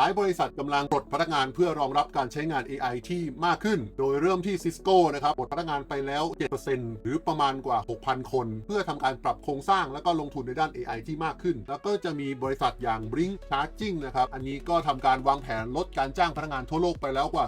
หลายบริษัทกำลังปลดพนักงานเพื่อรองรับการใช้งาน AI ที่มากขึ้น โดยเริ่มที่ Cisco นะครับปลดพนักงานไปแล้ว 7%หรือประมาณกว่า 6,000 คน เพื่อทำการปรับโครงสร้างแล้วก็ลงทุนในด้าน AI ที่มากขึ้น แล้วก็จะมีบริษัทอย่าง Blink Charging นะครับ อันนี้ก็ทำการวางแผนลดการจ้างพนักงานทั่วโลกไปแล้วกว่า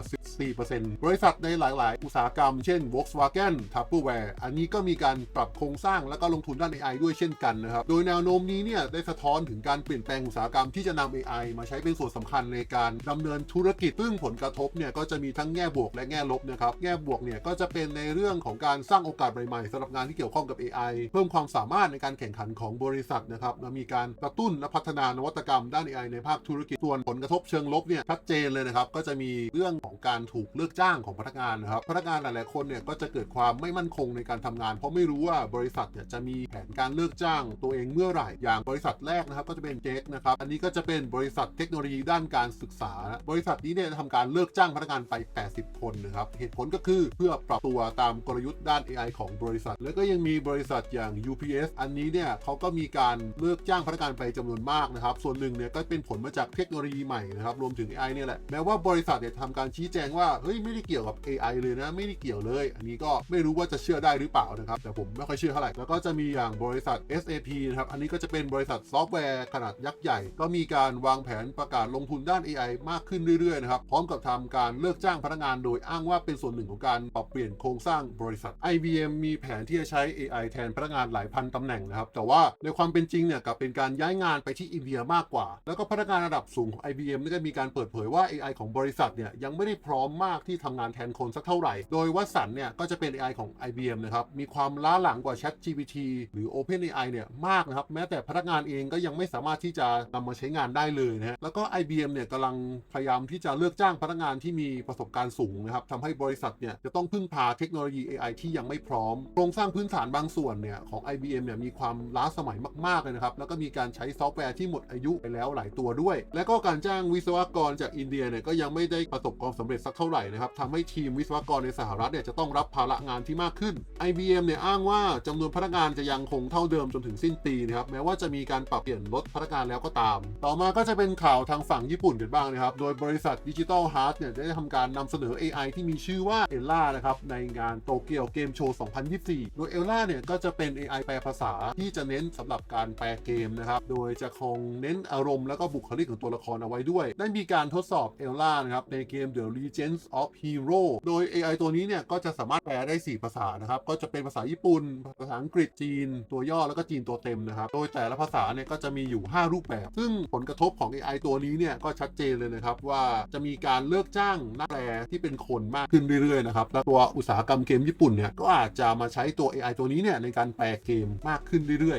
14%บริษัทในหลาย ๆ อุตสาหกรรม เช่น Volkswagen Tupperware อันนี้ก็มีการปรับโครงสร้างแล้วก็ลงทุนด้าน AI ด้วยเช่นกันนะครับ โดยแนวโน้มนี้เนี่ยได้สะท้อนถึงการเปลี่ยนแปลงอุตสาหกรรมที่จะนำ AI มาใช้เป็นส่วนสำคัญในการดำเนินธุรกิจซึ่งผลกระทบเนี่ยก็จะมีทั้งแง่บวกและแง่ลบนะครับแง่บวกเนี่ยก็จะเป็นในเรื่องของการสร้างโอกาสใหม่ๆสำหรับงานที่เกี่ยวข้องกับ AI เพิ่มความสามารถในการแข่งขันของบริษัทนะครับและมีการกระตุ้นและพัฒนานวัตกรรมด้าน AI ในภาคธุรกิจส่วนผลกระทบเชิงลบเนี่ยชัดเจนเลยนะครับก็จะมีเรื่องของการถูกเลิกจ้างของพนักงานนะครับพนักงานหลายๆคนเนี่ยก็จะเกิดความไม่มั่นคงในการทำงาน เพราะไม่รู้ว่าบริษัทเนี่ยจะมีแผนการเลิกจ้างตัวเองเมื่อไหร่อย่างบริษัทแรกนะครับก็จะเป็นเจ๊กนะครับอันนี้ก็จะเป็นบริษัทเทคโนโลยีด้านการศึกษา บริษัทนี้เนี่ยทำการเลิกจ้างพนักงานไป 80 คนนะครับ เหตุผลก็คือเพื่อปรับตัวตามกลยุทธ์ด้าน AI ของบริษัท แล้วก็ยังมีบริษัทอย่าง UPS อันนี้เนี่ยเขาก็มีการเลิกจ้างพนักงานไปจำนวนมากนะครับ ส่วนหนึ่งเนี่ยก็เป็นผลมาจากเทคโนโลยีใหม่นะครับ รวมถึง AI เนี่ยแหละ แม้ว่าบริษัทเนี่ยทำการชี้แจงว่า เฮ้ยไม่ได้เกี่ยวกับ AI เลยนะ ไม่ได้เกี่ยวเลย อันนี้ก็ไม่รู้ว่าจะเชื่อได้หรือเปล่านะครับ แต่ผมไม่ค่อยเชื่อเท่าไหร่ แล้วก็จะมีอย่างบริษัท SAP นะครับ อันนี้ก็จะเป็นบริษัทซอฟต์แวร์ขนาดยักษ์ใหญ่ ก็มีการวางแผนประกาศลงทุนด้าน AI มากขึ้นเรื่อยๆนะครับพร้อมกับทำการเลิกจ้างพนักงานโดยอ้างว่าเป็นส่วนหนึ่งของการปรับเปลี่ยนโครงสร้างบริษัท IBM มีแผนที่จะใช้ AI แทนพนักงานหลายพันตำแหน่งนะครับแต่ว่าในความเป็นจริงเนี่ยกับเป็นการย้ายงานไปที่อินเดียมากกว่า แล้วก็พนักงานระดับสูงของ IBM นี่ก็มีการเปิดเผยว่า AI ของบริษัทเนี่ยยังไม่ได้พร้อมมากที่ทำงานแทนคนสักเท่าไหร่ โดยวัสันเนี่ยก็จะเป็น AI ของ IBM นะครับมีความล้าหลังกว่า ChatGPT หรือ OpenAI เนี่ยมากนะครับแม้แต่พนักงานเองก็ยังไม่สามารถที่จะนำมาใช้งานได้เลยนะแล้วก็ IBM เนี่ยกำลังพยายามที่จะเลือกจ้างพนักงานที่มีประสบการณ์สูงนะครับทำให้บริษัทเนี่ยจะต้องพึ่งพาเทคโนโลยี AI ที่ยังไม่พร้อม โครงสร้างพื้นฐานบางส่วนเนี่ยของ IBM เนี่ยมีความล้าสมัยมากๆเลยนะครับ แล้วก็มีการใช้ซอฟต์แวร์ที่หมดอายุไปแล้วหลายตัวด้วย และก็การจ้างวิศวกรจากอินเดียเนี่ยก็ยังไม่ได้ประสบความสำเร็จสักเท่าไหร่นะครับทำให้ทีมวิศวกรในสหรัฐเนี่ยจะต้องรับภาระงานที่มากขึ้น IBM เนี่ยอ้างว่าจำนวนพนักงานจะยังคงเท่าเดิมจนถึงสิ้นปีนะครับแม้ว่าจะมีการปรับเปลี่ยนลดพนักงานแล้วก็ตาม ต่อมาก็จะเป็นข่าวทางฝั่งญี่ปุ่นกันบ้างนะครับ โดยบริษัทดิจิ t a ลฮาร์ t เนี่ยได้ทำการนำเสนอ AI ที่มีชื่อว่าเอลล่านะครับในงานโตเกียวเกมโชว์ 2024 โดยเอลล่าเนี่ยก็จะเป็น AI แปลภาษาที่จะเน้นสำหรับการแปลเกมนะครับ โดยจะคงเน้นอารมณ์แล้วก็บุคลิกของตัวละครเอาไว้ด้วย ได้มีการทดสอบเอลล่านะครับในเกม The Legends of Hero โดย AI ตัวนี้เนี่ยก็จะสามารถแปลได้ 4 ภาษานะครับก็จะเป็นภาษาญี่ปุ่น ภาษาอังกฤษจีน ตัวย่อแล้วก็จีนตัวเต็มนะครับโดยแต่ละภาษาเนี่ยก็จะมีอยู่ 5 รูปแบบ ซึ่งผลกระทบของ AI ตัวนี้เนี่ยก็ชัดเจนเลยนะครับว่าจะมีการเลิกจ้างนักแปลที่เป็นคนมากขึ้นเรื่อยๆนะครับและตัวอุตสาหกรรมเกมญี่ปุ่นเนี่ยก็อาจจะมาใช้ตัว AI ตัวนี้เนี่ยในการแปลเกมมากขึ้นเรื่อย